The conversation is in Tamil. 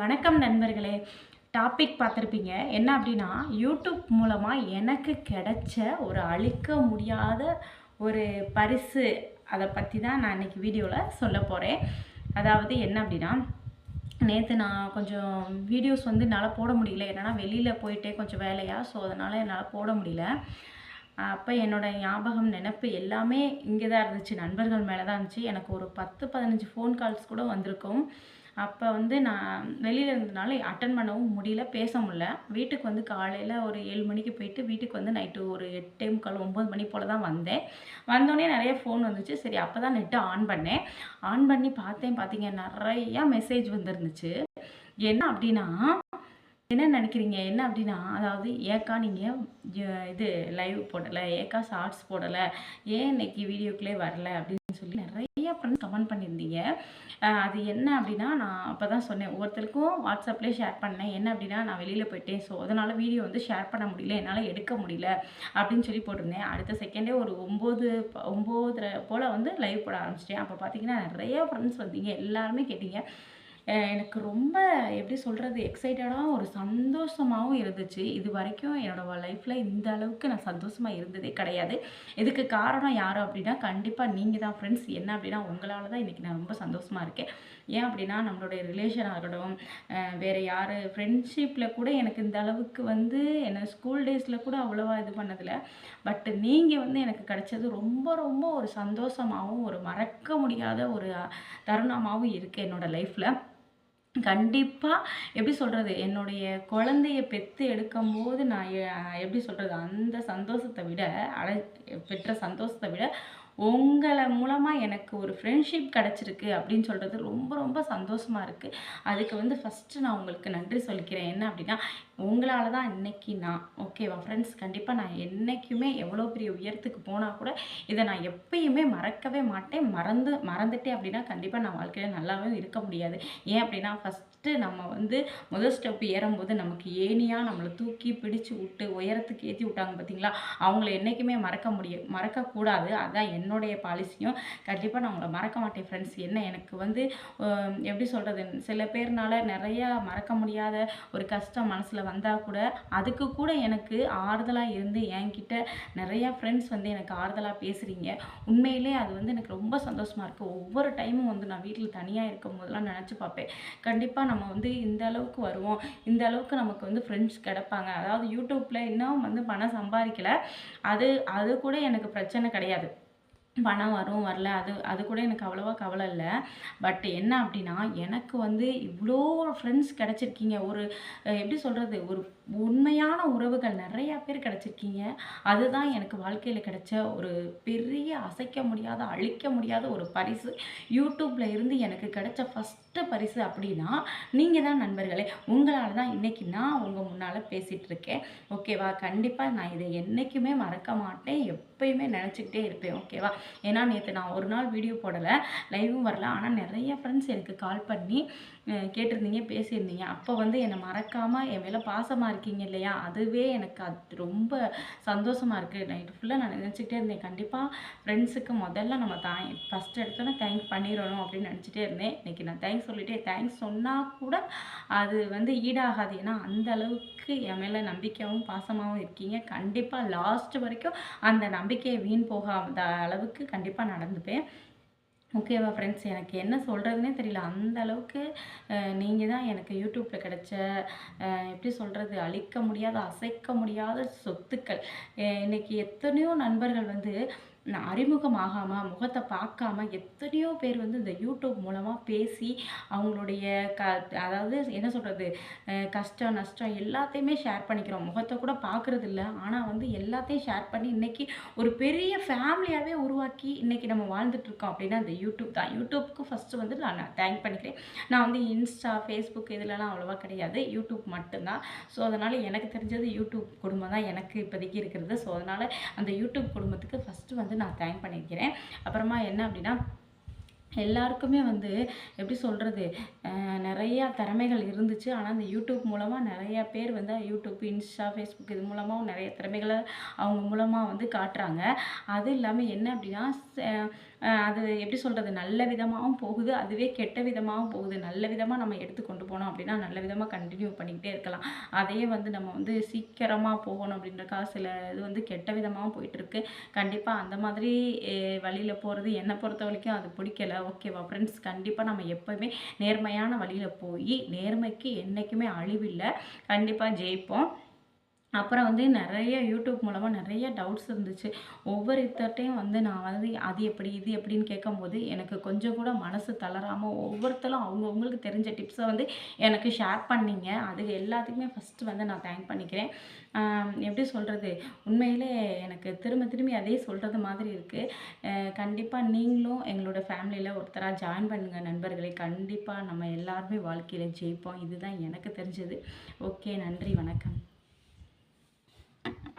வணக்கம் நண்பர்களே. டாபிக் பார்த்துருப்பீங்க. என்ன அப்படின்னா யூடியூப் மூலமாக எனக்கு கிடைச்ச ஒரு அழிக்க முடியாத ஒரு பரிசு. அதை பற்றி தான் நான் இன்றைக்கி வீடியோவில் சொல்ல போகிறேன் அதாவது என்ன அப்படின்னா நேற்று நான் கொஞ்சம் வீடியோஸ் வந்து என்னால் போட முடியல. என்னன்னா வெளியில் போயிட்டே கொஞ்சம் வேலையாக ஸோ அதனால் என்னால் போட முடியல. அப்போ என்னோட ஞாபகம் நினப்பு எல்லாமே இங்கே தான் இருந்துச்சு. நண்பர்கள் மேலே தான் இருந்துச்சு. எனக்கு ஒரு பத்து பதினஞ்சு ஃபோன் கால்ஸ் கூட வந்திருக்கும். அப்போ வந்து நான் வெளியில் இருந்தனால அட்டன் பண்ணவும் முடியல பேச முடியல. வீட்டுக்கு வந்து காலையில் ஒரு ஏழு மணிக்கு போயிட்டு வீட்டுக்கு வந்து நைட்டு ஒரு எட்டே முக்கால் ஒம்பது மணி போல் தான் வந்தேன். வந்தோடனே நிறைய ஃபோன் வந்துச்சு. சரி அப்போ தான் நெட்டு ஆன் பண்ணேன். ஆன் பண்ணி பார்த்தேன் பார்த்தீங்க நிறையா மெசேஜ் வந்துருந்துச்சு. என்ன அப்படின்னா என்ன நினைக்கிறீங்க? என்ன அப்படின்னா அதாவது ஏக்கா நீங்கள் இது லைவ் போடலை ஏக்கா ஷார்ட்ஸ் போடலை ஏன் இன்னைக்கு வீடியோக்குள்ளே வரல அப்படின்னு சொல்லி நிறைய ஃப்ரெண்ட்ஸ் கமெண்ட் பண்ணியிருந்தீங்க. அது என்ன அப்படின்னா நான் அப்போ தான் சொன்னேன் ஒவ்வொருத்தருக்கும் வாட்ஸ்அப்லேயே ஷேர் பண்ணேன். என்ன அப்படின்னா நான் வெளியில் போயிட்டேன். ஸோ அதனால் வீடியோ வந்து ஷேர் பண்ண முடியல என்னால் எடுக்க முடியல அப்படின்னு சொல்லி போட்டிருந்தேன். அடுத்த செகண்டே ஒரு ஒம்பது ஒம்போதரை போல் வந்து லைவ் போட ஆரம்பிச்சிட்டேன். அப்போ பார்த்தீங்கன்னா நிறைய ஃப்ரெண்ட்ஸ் வந்தீங்க. எல்லாருமே கேட்டீங்க. எனக்கு ரொம்ப எப்படி சொல்கிறது எக்ஸைட்டடாகவும் ஒரு சந்தோஷமாகவும் இருந்துச்சு. இது வரைக்கும் என்னோடய லைஃப்பில் இந்த அளவுக்கு நான் சந்தோஷமாக இருந்ததே கிடையாது. இதுக்கு காரணம் யார் அப்படின்னா கண்டிப்பாக நீங்கள் தான் ஃப்ரெண்ட்ஸ் என்ன அப்படின்னா உங்களால் தான் இன்றைக்கி நான் ரொம்ப சந்தோஷமாக இருக்கேன். ஏன் அப்படின்னா நம்மளுடைய ரிலேஷன் ஆகட்டும் வேறு யார் ஃப்ரெண்ட்ஷிப்பில் கூட எனக்கு இந்த அளவுக்கு வந்து என்ன ஸ்கூல் டேஸில் கூட அவ்வளோவா இது பண்ணதில்லை. பட் நீங்கள் வந்து எனக்கு கிடைச்சது ரொம்ப ரொம்ப ஒரு சந்தோஷமாகவும் ஒரு மறக்க முடியாத ஒரு தருணமாகவும் இருக்குது என்னோடய லைஃப்பில் கண்டிப்பாக எப்படி சொல்கிறது என்னுடைய குழந்தைய பெற்று எடுக்கும்போது நான் எப்படி சொல்கிறது அந்த சந்தோஷத்தை விட அடை பெற்ற சந்தோஷத்தை விட உங்களை மூலமாக எனக்கு ஒரு ஃப்ரெண்ட்ஷிப் கிடச்சிருக்கு அப்படின்னு சொல்கிறது ரொம்ப ரொம்ப சந்தோஷமாக இருக்குது அதுக்கு வந்து ஃபஸ்ட்டு நான் உங்களுக்கு நன்றி சொல்லிக்கிறேன். என்ன அப்படின்னா உங்களால் தான் இன்றைக்கி நான் ஓகேவா ஃப்ரெண்ட்ஸ் கண்டிப்பாக நான் என்றைக்குமே எவ்வளோ பெரிய உயரத்துக்கு போனால் கூட இதை நான் எப்பயுமே மறக்கவே மாட்டேன். மறந்து மறந்துட்டேன் அப்படின்னா கண்டிப்பாக நான் வாழ்க்கையில் நல்லாவே இருக்க முடியாது. ஏன் அப்படின்னா ஃபஸ்ட்டு நம்ம வந்து முதல் ஸ்டெப் ஏறும்போது நமக்கு ஏனியாக நம்மளை தூக்கி பிடிச்சு விட்டு உயரத்துக்கு ஏற்றி விட்டாங்க பார்த்தீங்களா அவங்கள என்றைக்குமே மறக்க முடியும் மறக்கக்கூடாது. அதான் என்னுடைய பாலிசியும் கண்டிப்பாக நான் உங்களை மறக்க மாட்டேன் ஃப்ரெண்ட்ஸ் என்ன எனக்கு வந்து எப்படி சொல்கிறது சில பேர்னால நிறையா மறக்க முடியாத ஒரு கஷ்டம் மனசில் வந்தால் கூட அதுக்கு கூட எனக்கு ஆறுதலாக இருந்து என்கிட்ட நிறையா ஃப்ரெண்ட்ஸ் வந்து எனக்கு ஆறுதலாக பேசுகிறீங்க உண்மையிலே அது வந்து எனக்கு ரொம்ப சந்தோஷமாக இருக்குது ஒவ்வொரு டைமும் வந்து நான் வீட்டில் தனியாக இருக்கும் போதெல்லாம் நினச்சி பார்ப்பேன். கண்டிப்பாக நம்ம வந்து இந்த அளவுக்கு வருவோம். இந்த அளவுக்கு நமக்கு வந்து ஃப்ரெண்ட்ஸ் கிடைப்பாங்க. அதாவது யூடியூப்பில் இன்னும் வந்து பணம் சம்பாதிக்கல. அது அது கூட எனக்கு பிரச்சனை கிடையாது. பணம் வரும் வரல. அது அது கூட எனக்கு அவ்வளோவா கவலை இல்லை. பட் என்ன அப்படின்னா எனக்கு வந்து இவ்வளோ ஃப்ரெண்ட்ஸ் கிடச்சிருக்கீங்க. ஒரு எப்படி சொல்கிறது ஒரு உண்மையான உறவுகள் நிறையா பேர் கிடச்சிருக்கீங்க. அதுதான் எனக்கு வாழ்க்கையில் கிடைச்ச ஒரு பெரிய அசைக்க முடியாத அழிக்க முடியாத ஒரு பரிசு. யூடியூப்பில் இருந்து எனக்கு கிடைச்ச ஃபஸ்ட்டு பரிசு அப்படின்னா நீங்கள் தான் நண்பர்களே. உங்களால் தான் இன்றைக்கி நான் உங்கள் முன்னால் பேசிகிட்ருக்கேன் ஓகேவா கண்டிப்பாக நான் இதை என்றைக்குமே மறக்க மாட்டேன். எப்பயுமே நினச்சிக்கிட்டே இருப்பேன். ஓகேவா ஏன்னா நேற்று நான் ஒரு நாள் வீடியோ போடலை. லைவும் வரல. ஆனால் நிறைய ஃப்ரெண்ட்ஸ் எனக்கு கால் பண்ணி கேட்டிருந்தீங்க பேசியிருந்தீங்க. அப்போ வந்து என்னை மறக்காமல் என் மேலே பாசமாக இருக்கீங்க இல்லையா? அதுவே எனக்கு அது ரொம்ப சந்தோஷமாக இருக்குது நைட்டு ஃபுல்லாக நான் நினச்சிக்கிட்டே இருந்தேன். கண்டிப்பாக ஃப்ரெண்ட்ஸுக்கு முதல்ல நம்ம தாய் ஃபஸ்ட் எடுத்தோன்னே தேங்க்ஸ் பண்ணிடணும் அப்படின்னு நினச்சிட்டே இருந்தேன். இன்றைக்கி நான் தேங்க்ஸ் சொல்லிட்டே தேங்க்ஸ் சொன்னால் கூட அது வந்து ஈடாகாது. ஏன்னா அந்த அளவுக்கு என் மேலே நம்பிக்கையாகவும் பாசமாகவும் இருக்கீங்க. கண்டிப்பாக லாஸ்ட் வரைக்கும் அந்த நம்பிக்கையை வீண் போகாத அளவுக்கு கண்டிப்பாக நடந்துப்பேன். ஓகேவா ஃப்ரெண்ட்ஸ் எனக்கு என்ன சொல்கிறதுனே தெரியல. அந்த அளவுக்கு நீங்கள் தான் எனக்கு யூடியூப்பில் கிடைச்ச எப்படி சொல்கிறது அழிக்க முடியாத அசைக்க முடியாத சொத்துக்கள். இன்றைக்கி எத்தனையோ நண்பர்கள் வந்து நான் அறிமுகமாகாமல் முகத்தை பார்க்காம எத்தனையோ பேர் வந்து இந்த யூடியூப் மூலமாக பேசி அவங்களுடைய க அதாவது என்ன சொல்கிறது கஷ்டம் நஷ்டம் எல்லாத்தையுமே ஷேர் பண்ணிக்கிறோம். முகத்தை கூட பார்க்குறது இல்லை ஆனால் வந்து எல்லாத்தையும் ஷேர் பண்ணி இன்றைக்கி ஒரு பெரிய ஃபேமிலியாகவே உருவாக்கி இன்றைக்கி நம்ம வாழ்ந்துட்டுருக்கோம் அப்படின்னா இந்த யூடியூப் தான். யூடியூப்க்கு ஃபஸ்ட்டு வந்து நான் தேங்க் பண்ணிக்கிறேன். நான் வந்து இன்ஸ்டா ஃபேஸ்புக் இதுலலாம் அவ்வளோவா கிடையாது. யூடியூப் மட்டும்தான். ஸோ அதனால் எனக்கு தெரிஞ்சது யூடியூப் குடும்பம் தான் எனக்கு இப்போதைக்கு இருக்கிறது. ஸோ அதனால் அந்த யூடியூப் குடும்பத்துக்கு ஃபஸ்ட்டு வந்து நான் தேங்க் பண்ணியிருக்கிறேன் அப்புறமா என்ன அப்படின்னா எல்லாருக்குமே வந்து எப்படி சொல்கிறது நிறையா திறமைகள் இருந்துச்சு. ஆனால் அந்த யூடியூப் மூலமாக நிறையா பேர் வந்து யூடியூப் இன்ஸ்டா ஃபேஸ்புக் இது மூலமாகவும் நிறைய திறமைகளை அவங்க மூலமாக வந்து காட்டுறாங்க. அது இல்லாமல் என்ன அப்படின்னா அது எப்படி சொல்கிறது நல்ல விதமாகவும் போகுது. அதுவே கெட்ட விதமாகவும் போகுது. நல்ல விதமாக நம்ம எடுத்து கொண்டு போனோம் அப்படின்னா நல்ல விதமாக கண்டினியூ பண்ணிக்கிட்டே இருக்கலாம். அதையே வந்து நம்ம வந்து சீக்கிரமாக போகணும் அப்படின்றக்காக சில இது வந்து கெட்ட விதமாகவும் போயிட்டுருக்கு. கண்டிப்பாக அந்த மாதிரி வழியில் போகிறது என்னை பொறுத்த வரைக்கும் அது பிடிக்கல. ஓகேவா ஃப்ரெண்ட்ஸ் கண்டிப்பாக நம்ம எப்போவுமே நேர்மையான வழியில் போய் நேர்மைக்கு என்றைக்குமே அழிவில்லை. கண்டிப்பாக ஜெயிப்போம். அப்புறம் வந்து நிறைய யூடியூப் மூலமாக நிறைய டவுட்ஸ் இருந்துச்சு. ஒவ்வொருத்தர்ட்டையும் வந்து நான் வந்து அது எப்படி இது எப்படின்னு கேட்கும்போது எனக்கு கொஞ்சம் கூட மனசு தளராமல் ஒவ்வொருத்தரும் அவங்கவுங்களுக்கு தெரிஞ்ச டிப்ஸை வந்து எனக்கு ஷேர் பண்ணீங்க. அது எல்லாத்துக்குமே ஃபஸ்ட்டு வந்து நான் தேங்க் பண்ணிக்கிறேன். எப்படி சொல்கிறது உண்மையிலே எனக்கு திரும்ப திரும்பி அதே சொல்கிறது மாதிரி இருக்குது கண்டிப்பாக நீங்களும் எங்களோட ஃபேமிலியில் ஒருத்தராக ஜாயின் பண்ணுங்கள் நண்பர்களை. கண்டிப்பாக நம்ம எல்லாருமே வாழ்க்கையில் ஜெயிப்போம். இதுதான் எனக்கு தெரிஞ்சது. ஓகே நன்றி வணக்கம்.